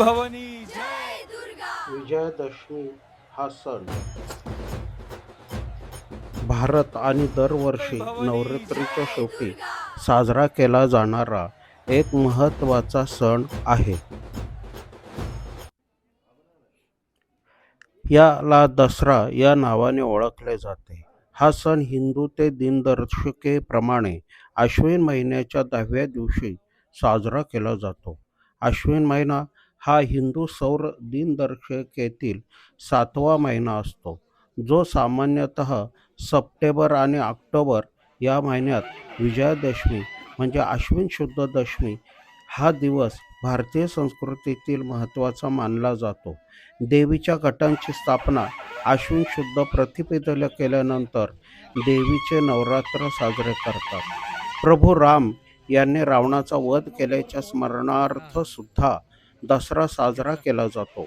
भवानी। विजयादशमी हा सण. भारत आणि दरवर्षी नवरात्रीच्या शेवटी साजरा केला जाणारा एक महत्त्वाचा सण आहे. याला दसरा या नावाने ओळखले जाते. हा सण हिंदू ते दिनदर्शिकेप्रमाणे आश्विन महिन्याच्या दहाव्या दिवशी साजरा केला जातो. आश्विन महिना हा हिंदू सौर दिनदर्शिकेतील सातवा महिना असतो जो सामान्यतः सप्टेंबर आणि ऑक्टोबर या महिन्यात विजयादशमी म्हणजे आश्विन शुद्ध दशमी हा दिवस भारतीय संस्कृतीतील महत्त्वाचा मानला जातो. देवीच्या गटांची स्थापना आश्विन शुद्ध प्रतिपदेला केल्यानंतर देवीचे नवरात्र साजरे करतात. प्रभू राम यांनी रावणाचा वध केल्याच्या स्मरणार्थ सुद्धा दसरा साजरा केला जातो.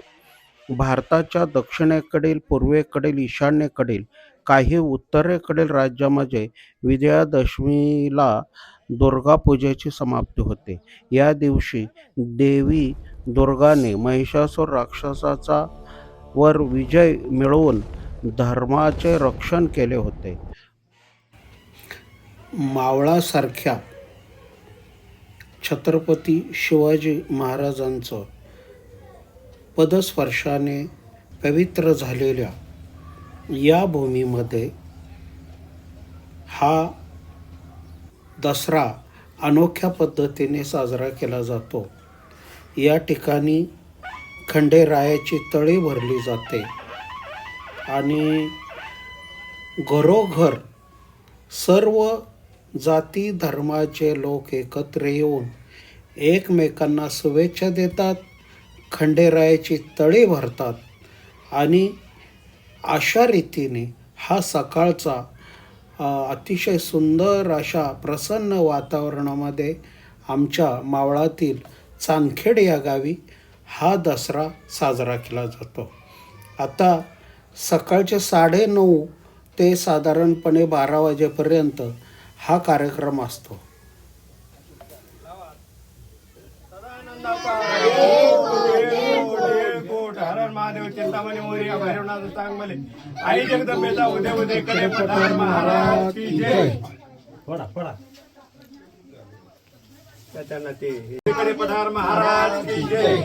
भारताच्या दक्षिणेकडील पूर्वेकडील ईशान्येकडील काही उत्तरेकडील राज्यामध्ये विजयादशमीला दुर्गापूजेची समाप्ती होते. या दिवशी देवी दुर्गाने महिषासूर राक्षसाचा वर विजय मिळवून धर्माचे रक्षण केले होते. मावळासारख्या छत्रपती शिवाजी महाराजांचं पदस्पर्शाने पवित्र झालेल्या या भूमीमध्ये हा दसरा अनोख्या पद्धतीने साजरा केला जातो. या ठिकाणी खंडेरायाची तळी भरली जाते आणि घरोघर सर्व जाती धर्माचे लोक एकत्र येऊन एकमेकांना शुभेच्छा देतात खंडेरायाची तळी भरतात आणि अशा रीतीने हा सकाळचा अतिशय सुंदर अशा प्रसन्न वातावरणामध्ये आमच्या मावळातील चांदखेड या गावी हा दसरा साजरा केला जातो. आता सकाळचे साडेनऊ ते साधारणपणे बारा वाजेपर्यंत हा कार्यक्रम असतो. कोट हर हर महादेव चिंतामणी मोरिया भैरवनाथ चांगमले आई जगदंबेचा उदय उदयकडे पठार महाराज की जय पडा पडा त्याच्यानं ते कडे पठार महाराज की जय.